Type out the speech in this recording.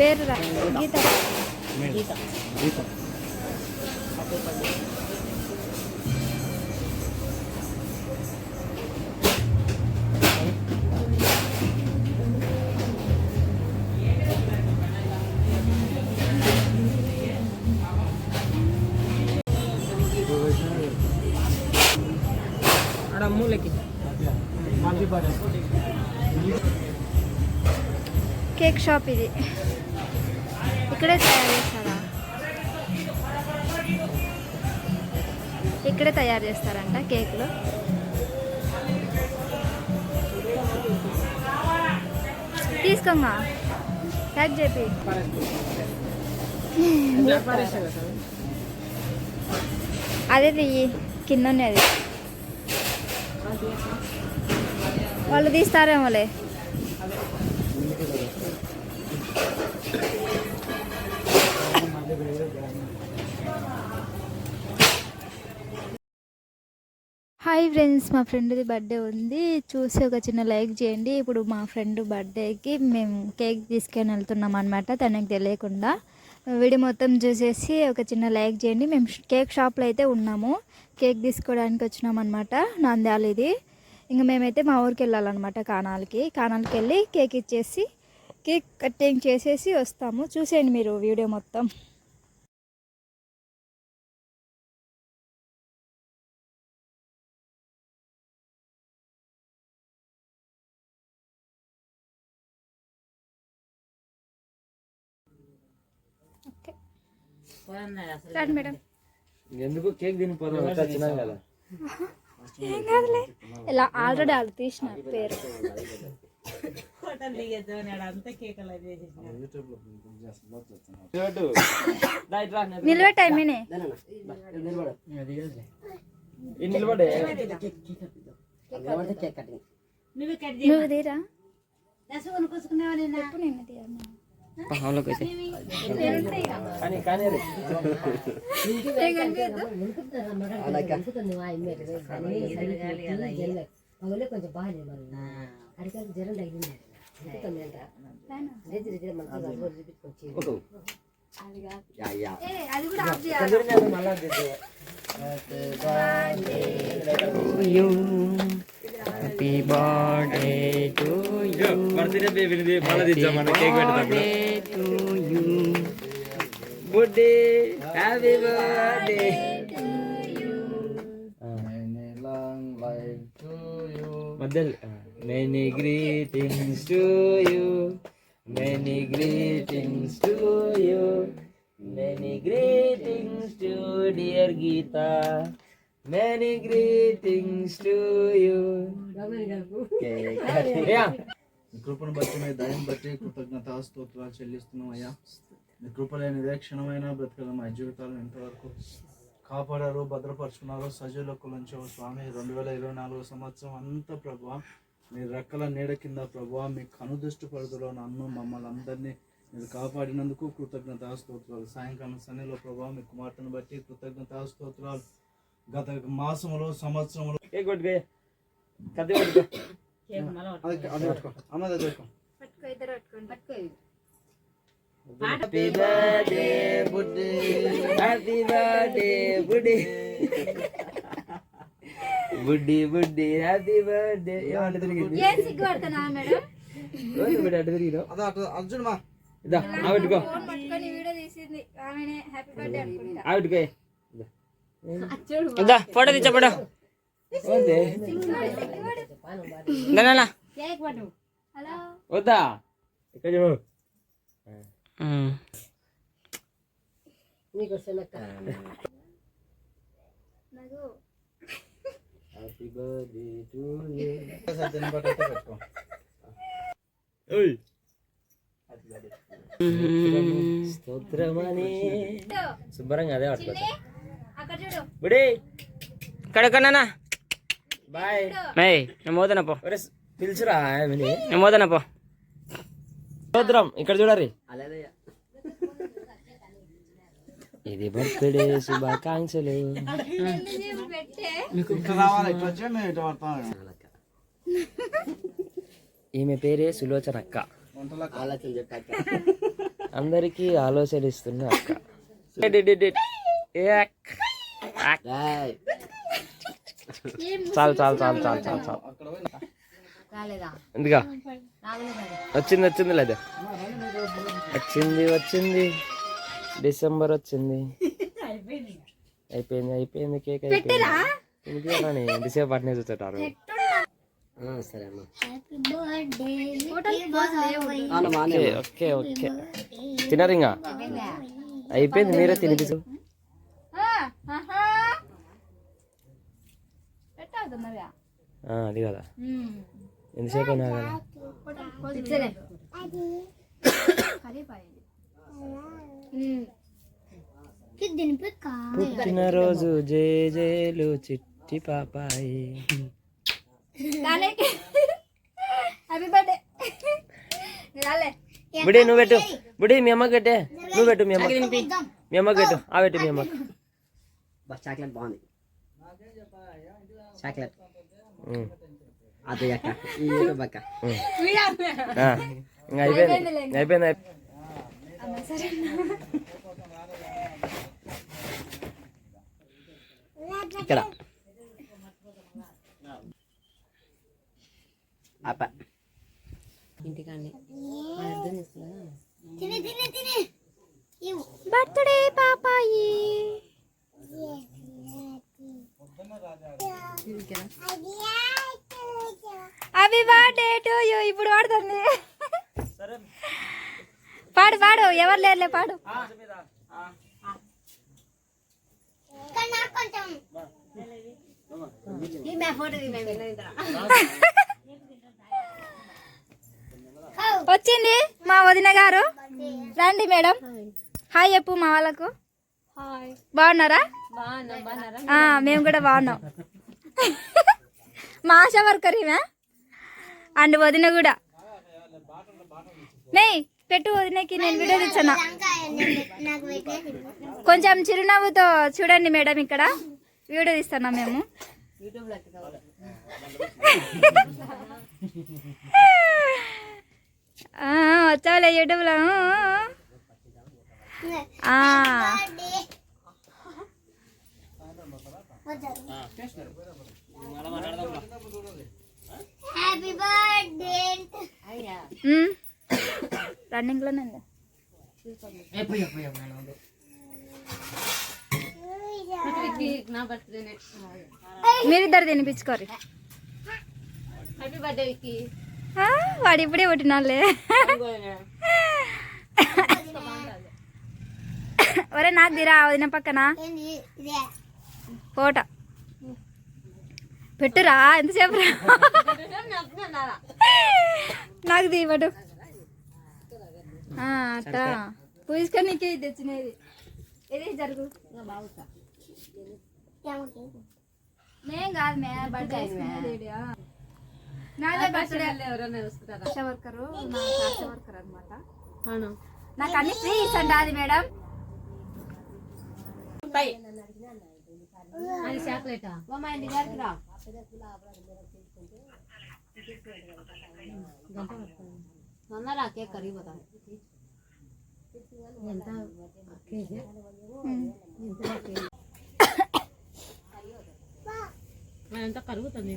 పేరు రా. గీత. గీత. Cake shop ఇది. ఇక్కడే తయారు చేస్తారా? ఇక్కడే తయారు చేస్తారంట కేకులు? తీసుకోమ్మా. ప్యాక్ చేపి. అదే తీయి. కింద ఉన్నది వాళ్ళు తీస్తారేమోలే. హాయ్ ఫ్రెండ్స్ మా ఫ్రెండ్ది బర్త్డే ఉంది. చూసి ఒక చిన్న లైక్ చేయండి. ఇప్పుడు మా ఫ్రెండ్ బర్త్డేకి మేము కేక్ తీసుకొని వెళ్తున్నాం అనమాట తనకు తెలియకుండా. వీడియో మొత్తం చూసేసి ఒక చిన్న లైక్ చేయండి. మేము కేక్ షాప్లో అయితే ఉన్నాము. కేక్ తీసుకోవడానికి వచ్చినాం అనమాట నంద్యాల ఇది. ఇంకా మేమైతే మా ఊరికి వెళ్ళాలన్నమాట కానాలకి. కానాలకి వెళ్ళి కేక్ ఇచ్చేసి కేక్ కటింగ్ చేసేసి వస్తాము. చూసేయండి మీరు వీడియో మొత్తం. రండి మేడం. ఎందుకు? కేక్ తినిపోదాం అట్లా తినాలి కదా. ఏం కాదులే. ఇలా ఆల్రెడీ వాళ్ళు తీసినారు పేరు. నిలబె టైమేనే ఈ నిలబడే నువ్వు తీరా? చెప్పు నేను తీయను కానీ కానీ అది. ఏం కనిపించదు? పగలే కొంచెం బాగాలేదు మరి అడిగారు జ్వరం తగ్గింది వద్దు. ఏ, అది కూడా happy birthday to you birthday ബേബിന് വളരെയധികം cake വെട്ടുന്നു to you good day happy birthday Madal, many greetings to you, many greetings to you, many greetings to dear Gita. Greetings to you మీ కృపను బట్టి మీ దయం బట్టి కృతజ్ఞత స్తోత్రాలు చెల్లిస్తున్నాం అయ్యా. మీ కృప లేని క్షణమైన బ్రతకడం మా జీవితాలు ఎంతవరకు కాపాడారు భద్రపరుచుకున్నారు సజీలకు నుంచి స్వామి. రెండు వేల ఇరవై నాలుగు సంవత్సరం అంతా ప్రభా మీ రెక్కల నీడ కింద ప్రభా మీ కనుదృష్టి పరిధిలో నన్ను మమ్మల్ని అందరినీ మీరు కాపాడినందుకు కృతజ్ఞత స్తోత్రాలు. సాయంకాలం సన్నిలో ప్రభా మీ కుమార్తెను బట్టి కృతజ్ఞత స్తోత్రాలు. గత మాసములో సంవత్సరంలో. కొట్టుకో కత్తి పెట్టుకో. పెట్టుకో. హ్యాపీ బర్త్డే బుడ్డి హ్యాపీ బర్త్డే బుడ్డి బుడ్డి బుడ్డి హ్యాపీ బర్త్డే ఏమంటే తిరిగింది ఏం మేడం? బిడ్డ అటు తిరిగినావు అదా అటు అర్జున్ మా. ఇదా ఆ పెట్టుకో. ఫోన్ పట్టుకొని వీడియో తీసింది. ఆమెనే హ్యాపీ బర్త్డే అనుకుంటా. ఆ పెట్టుకో ఇదా ఫోటో తెచ్చా ఫోటో వద్దే దానా కేక్ పట్టు హలో వద్దా ఇక్కడ చూడు నీకు వస్తున్నక్క నాకు హ్యాపీ బర్త్డే టు యూ దీన్ని బట్టి అయితే పెట్టుకో ఓయ్ స్తోత్రమని శుభ్రంగా అదే పట్టుకో అక్కడ చూడు బుడి కడకన్నా బాయ్. మే నేను మోదన పో. పిలుచురా నేను పో. ఇక్కడ చూడరి. ఇది బర్త్డే శుభాకాంక్షలు. ఈమె పేరే సులోచన అక్క. అందరికీ ఆలోచన ఇస్తున్న అక్క. చాలు చాలు చాలు చాలు చాలు చాలు. ఎందుగా వచ్చింది వచ్చింది లేదా? వచ్చింది వచ్చింది. డిసెంబర్ వచ్చింది. అయిపోయింది అయిపోయింది కేక్ అయిపోయింది. తినిపియాలని ఎంతసేపు అట్నే చూస్తుంటారు సరే అమ్మా. Okay okay okay. తినరు ఇంకా అయిపోయింది మీరే తినిపిసు అది కదా. ఎంతసేపు అయినా కదా. పుట్టినరోజు జే జేలు చిట్టి పాపాయి. హ్యాపీ బర్త్డే రాలే. బుడి నువ్వు పెట్టు. బుడి మీ అమ్మకి పెట్టే. నువ్వు పెట్టు మీ అమ్మకి. మీ అమ్మకి పెట్టు. ఆ పెట్టు మీ అమ్మకి. చాక్లెట్ బాగుంది. చాక్లెట్ ఉమ్, అది అక్క. ఈ అక్క. అయిపోయింది. అయిపోయింది ఇక్కడ. అప్ప ఇంటికాండి అర్థం చేసుకోలేదా బర్త్డే పాపాయి హ్యాపీ బర్త్డే టు యూ ఇప్పుడు పాడుతుంది పాడు. పాడు ఎవరు లేరులే పాడు ఫోటో వచ్చింది మా వదిన గారు. రండి మేడం. హాయ్ చెప్పు మా వాళ్ళకు. బాగున్నారా? ఆ, మేము కూడా బాగున్నాం. మా ఆశా వర్కర్ ఈమె అండ్ వదిన కూడా. నే పెట్టు వదినకి నేను వీడియో తెచ్చాను కొంచెం చిరునవ్వుతో చూడండి మేడం ఇక్కడ. వీడియో తీస్తున్నాం మేము? ఆ, వచ్చావులే యూట్యూబ్లో ఆ. ఉమ్. రన్నింగ్లోనే ఉంది. నా బర్త్డేనే మీరిద్దరు తినిపించుకోరు. హ్యాపీ బర్త్డే వాడు ఇప్పుడే పుట్టినాలే ఒరే నాకు దిరా వదిన పక్కన. ఫోటో. పెట్టురా ఎంతసేపు రా? నాకు దీపడు అట్ట పూసుకొని నీకే ఇది తెచ్చినది. ఇది జరుగు. మేం కాదు మే బర్త్డే నాదే బర్త్డే. ఎవరైనా ఆశా వర్కరు వర్కర్ అనమాట అవును? నాకు అన్ని ఫ్రీ ఇస్తాండి అది మేడం. అది చాక్లెటా? మా ఇంటి గారికి రా. వందరా కేక్ కరిగిపోతా ఎంత కేజీ ఎంత కరుగుతుంది.